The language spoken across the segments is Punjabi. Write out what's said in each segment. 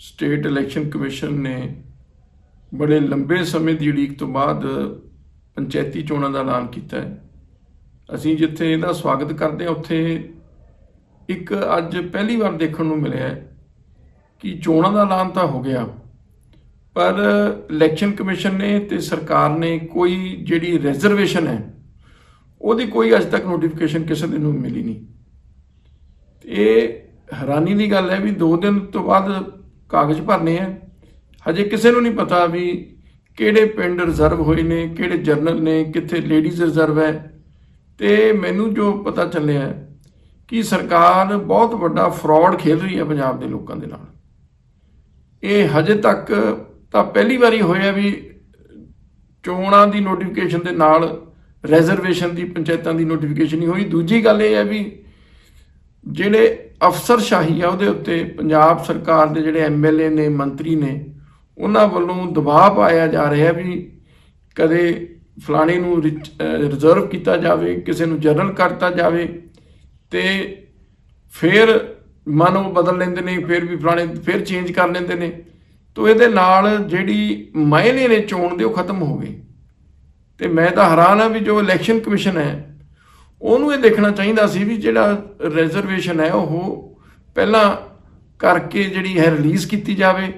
ਸਟੇਟ ਇਲੈਕਸ਼ਨ ਕਮਿਸ਼ਨ ਨੇ ਬੜੇ ਲੰਬੇ ਸਮੇਂ ਦੀ ਉਡੀਕ ਤੋਂ ਬਾਅਦ ਪੰਚਾਇਤੀ ਚੋਣਾਂ ਦਾ ਐਲਾਨ ਕੀਤਾ ਹੈ। ਅਸੀਂ ਜਿੱਥੇ ਇਹਦਾ ਸਵਾਗਤ ਕਰਦੇ ਹਾਂ, ਉੱਥੇ ਇੱਕ ਅੱਜ ਪਹਿਲੀ ਵਾਰ ਦੇਖਣ ਨੂੰ ਮਿਲਿਆ ਹੈ ਕਿ ਚੋਣਾਂ ਦਾ ਐਲਾਨ ਤਾਂ ਹੋ ਗਿਆ, ਪਰ ਇਲੈਕਸ਼ਨ ਕਮਿਸ਼ਨ ਨੇ ਤੇ ਸਰਕਾਰ ਨੇ ਕੋਈ ਜਿਹੜੀ ਰਿਜ਼ਰਵੇਸ਼ਨ ਹੈ, ਉਹਦੀ ਕੋਈ ਅਜੇ ਤੱਕ ਨੋਟੀਫਿਕੇਸ਼ਨ ਕਿਸੇ ਦਿਨ ਨੂੰ ਮਿਲੀ ਨਹੀਂ। ਇਹ ਹੈਰਾਨੀ ਦੀ ਗੱਲ ਹੈ ਵੀ 2 ਦਿਨ ਤੋਂ ਬਾਅਦ ਕਾਗਜ਼ ਭਰਨੇ ਆ। ਹਜੇ ਕਿਸੇ ਨੂੰ ਨਹੀਂ ਪਤਾ ਵੀ ਕਿਹੜੇ ਪਿੰਡ ਰਿਜ਼ਰਵ ਹੋਏ ਨੇ, ਕਿਹੜੇ ਜਰਨਲ ਨੇ, ਕਿੱਥੇ ਲੇਡੀਜ਼ ਰਿਜ਼ਰਵ ਹੈ। ਤੇ ਮੈਨੂੰ ਜੋ ਪਤਾ ਚੱਲਿਆ ਹੈ ਕਿ ਸਰਕਾਰ ਬਹੁਤ ਵੱਡਾ ਫਰਾਡ ਖੇਲ ਰਹੀ ਹੈ ਪੰਜਾਬ ਦੇ ਲੋਕਾਂ ਦੇ ਨਾਲ। ਇਹ ਹਜੇ ਤੱਕ ਤਾਂ ਪਹਿਲੀ ਵਾਰੀ ਹੋਇਆ ਵੀ ਚੋਣਾਂ ਦੀ ਨੋਟੀਫਿਕੇਸ਼ਨ ਦੇ ਨਾਲ ਰਿਜ਼ਰਵੇਸ਼ਨ ਦੀ ਪੰਚਾਇਤਾਂ ਦੀ ਨੋਟੀਫਿਕੇਸ਼ਨ ਨਹੀਂ ਹੋਈ। ਦੂਜੀ ਗੱਲ ਇਹ ਹੈ ਵੀ ਜਿਹੜੇ ਅਫਸਰਸ਼ਾਹੀ ਆ ਉਹਦੇ ਉੱਤੇ ਪੰਜਾਬ ਸਰਕਾਰ ਦੇ ਜਿਹੜੇ ਐਮਐਲਏ ਨੇ, ਮੰਤਰੀ ਨੇ, ਉਹਨਾਂ ਵੱਲੋਂ ਦਬਾਅ ਪਾਇਆ ਜਾ ਰਿਹਾ ਵੀ ਕਦੇ ਫਲਾਣੇ ਨੂੰ ਰਿਜ਼ਰਵ ਕੀਤਾ ਜਾਵੇ, ਕਿਸੇ ਨੂੰ ਜਨਰਲ ਕਰਤਾ ਜਾਵੇ ਤੇ ਫਿਰ ਮਨ ਉਹ ਬਦਲ ਲੈਂਦੇ ਨੇ, ਫਿਰ ਵੀ ਫਲਾਣੇ ਫਿਰ ਚੇਂਜ ਕਰ ਲੈਂਦੇ ਨੇ, ਤੋ ਇਹਦੇ ਨਾਲ ਜਿਹੜੀ ਮਾਇਨੇ ਨੇ ਚੋਣ ਦੇ ਉਹ ਖਤਮ ਹੋ ਗਏ। ਤੇ ਮੈਂ ਤਾਂ ਹੈਰਾਨ ਆ ਵੀ ਜੋ ਇਲੈਕਸ਼ਨ ਕਮਿਸ਼ਨ ਹੈ ਉਹਨੂੰ ਇਹ ਦੇਖਣਾ ਚਾਹੀਦਾ ਸੀ ਵੀ ਜਿਹੜਾ ਰਿਜ਼ਰਵੇਸ਼ਨ ਹੈ ਉਹ ਪਹਿਲਾਂ ਕਰਕੇ ਜਿਹੜੀ ਹੈ ਰਿਲੀਜ਼ ਕੀਤੀ ਜਾਵੇ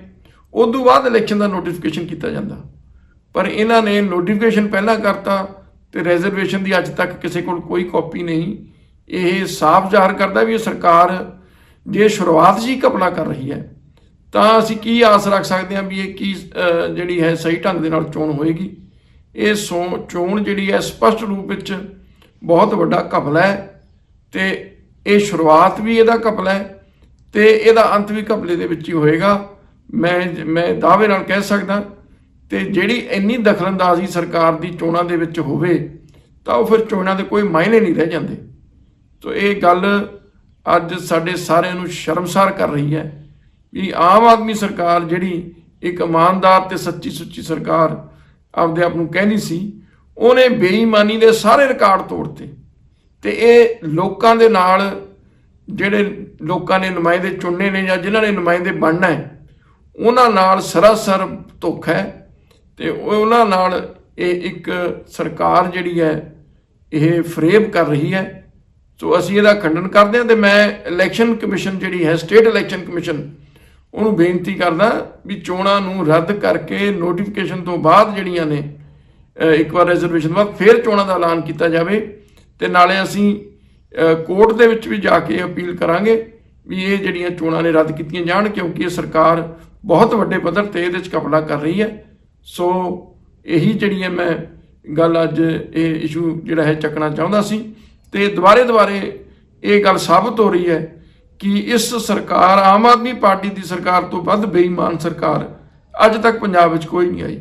ਉਸ ਤੋਂ ਬਾਅਦ ਇਲੈਕਸ਼ਨ ਦਾ ਨੋਟੀਫਿਕੇਸ਼ਨ ਕੀਤਾ ਜਾਂਦਾ। ਪਰ ਇਹਨਾਂ ਨੇ ਨੋਟੀਫਿਕੇਸ਼ਨ ਪਹਿਲਾਂ ਕਰਤਾ ਤੇ ਰਿਜ਼ਰਵੇਸ਼ਨ ਦੀ ਅੱਜ ਤੱਕ ਕਿਸੇ ਕੋਲ ਕੋਈ ਕਾਪੀ ਨਹੀਂ। ਇਹ ਸਾਫ਼ ਜ਼ਾਹਰ ਕਰਦਾ ਵੀ ਇਹ ਸਰਕਾਰ ਜੇ ਸ਼ੁਰੂਆਤ ਜੀ ਕਪੜਾ ਕਰ ਰਹੀ ਹੈ, ਤਾਂ ਅਸੀਂ ਕੀ ਆਸ ਰੱਖ ਸਕਦੇ ਹਾਂ ਵੀ ਇਹ ਕੀ ਜਿਹੜੀ ਹੈ ਸਹੀ ਢੰਗ ਦੇ ਨਾਲ ਚੋਣ ਹੋਏਗੀ? ਇਹ ਸੋ- ਚੋਣ ਜਿਹੜੀ ਹੈ ਸਪਸ਼ਟ ਰੂਪ ਵਿੱਚ ਬਹੁਤ ਵੱਡਾ ਘਪਲਾ ਹੈ ਤੇ ਇਹ ਸ਼ੁਰੂਆਤ ਵੀ ਇਹਦਾ ਘਪਲਾ ਹੈ ਤੇ ਇਹਦਾ ਅੰਤ ਵੀ ਘਪਲੇ ਦੇ ਵਿੱਚ ਹੀ ਹੋਏਗਾ। ਮੈਂ ਮੈਂ ਦਾਅਵੇ ਨਾਲ ਕਹਿ ਸਕਦਾ ਤੇ ਜਿਹੜੀ ਇੰਨੀ ਦਖਲਅੰਦਾਜ਼ੀ ਸਰਕਾਰ ਦੀ ਚੋਣਾਂ ਦੇ ਵਿੱਚ ਹੋਵੇ, ਤਾਂ ਉਹ ਫਿਰ ਚੋਣਾਂ ਦੇ ਕੋਈ ਮਾਇਨੇ ਨਹੀਂ ਰਹਿ ਜਾਂਦੇ। ਤੋ ਇਹ ਗੱਲ ਅੱਜ ਸਾਡੇ ਸਾਰਿਆਂ ਨੂੰ ਸ਼ਰਮਸਾਰ ਕਰ ਰਹੀ ਹੈ ਵੀ ਆਮ ਆਦਮੀ ਸਰਕਾਰ ਜਿਹੜੀ ਇੱਕ ਇਮਾਨਦਾਰ ਤੇ ਸੱਚੀ ਸੁੱਚੀ ਸਰਕਾਰ ਆਪਦੇ ਆਪ ਨੂੰ ਕਹਿੰਦੀ ਸੀ ਉਹਨੇ ਬੇਈਮਾਨੀ ਦੇ ਸਾਰੇ ਰਿਕਾਰਡ ਤੋੜਤੇ। ਤੇ ਇਹ ਲੋਕਾਂ ਦੇ ਨਾਲ ਜਿਹੜੇ ਲੋਕਾਂ ਨੇ ਨੁਮਾਇੰਦੇ ਚੁਣਨੇ ਨੇ ਜਾਂ ਜਿਨ੍ਹਾਂ ਨੇ ਨੁਮਾਇੰਦੇ ਬਣਨਾ ਹੈ, ਉਹਨਾਂ ਨਾਲ ਸਰਾਸਰ ਧੋਖਾ ਹੈ ਤੇ ਉਹਨਾਂ ਨਾਲ ਇਹ ਇੱਕ ਸਰਕਾਰ ਜਿਹੜੀ ਹੈ, ਇਹ ਫਰੇਬ ਕਰ ਰਹੀ ਹੈ। ਸੋ ਅਸੀਂ ਇਹਦਾ ਖੰਡਨ ਕਰਦੇ ਹਾਂ ਤੇ ਮੈਂ ਇਲੈਕਸ਼ਨ ਕਮਿਸ਼ਨ ਜਿਹੜੀ ਹੈ, ਸਟੇਟ ਇਲੈਕਸ਼ਨ ਕਮਿਸ਼ਨ, ਉਹਨੂੰ ਬੇਨਤੀ ਕਰਦਾ ਵੀ ਚੋਣਾਂ ਨੂੰ ਰੱਦ ਕਰਕੇ ਨੋਟੀਫਿਕੇਸ਼ਨ ਤੋਂ ਬਾਅਦ ਜਿਹੜੀਆਂ ਨੇ ਇੱਕ ਵਾਰ ਰਿਜ਼ਰਵੇਸ਼ਨ ਬਾਅਦ ਫਿਰ ਚੋਣਾਂ ਦਾ ਐਲਾਨ ਕੀਤਾ ਜਾਵੇ ਤੇ ਨਾਲੇ ਅਸੀਂ ਕੋਰਟ ਦੇ ਵਿੱਚ ਵੀ ਜਾ ਕੇ ਅਪੀਲ ਕਰਾਂਗੇ ਵੀ ਇਹ ਜਿਹੜੀਆਂ ਚੋਣਾਂ ਨੇ ਰੱਦ ਕੀਤੀਆਂ ਜਾਣ ਕਿਉਂਕਿ ਇਹ ਸਰਕਾਰ ਬਹੁਤ ਵੱਡੇ ਪੱਧਰ ਤੇ ਇਹਦੇ ਵਿੱਚ ਕਪੜਾ ਕਰ ਰਹੀ ਹੈ। ਸੋ ਇਹੀ ਜਿਹੜੀਆਂ ਮੈਂ ਗੱਲ ਅੱਜ ਇਹ ਇਸ਼ੂ ਜਿਹੜਾ ਹੈ ਚੱਕਣਾ ਚਾਹੁੰਦਾ ਸੀ ਤੇ ਦੁਬਾਰੇ ਦੁਬਾਰੇ ਇਹ ਗੱਲ ਸਾਬਤ ਹੋ ਰਹੀ ਹੈ ਕਿ ਇਸ ਸਰਕਾਰ, ਆਮ ਆਦਮੀ ਪਾਰਟੀ ਦੀ ਸਰਕਾਰ ਤੋਂ ਵੱਧ ਬੇਈਮਾਨ ਸਰਕਾਰ ਅੱਜ ਤੱਕ ਪੰਜਾਬ ਵਿੱਚ ਕੋਈ ਨਹੀਂ ਆਈ।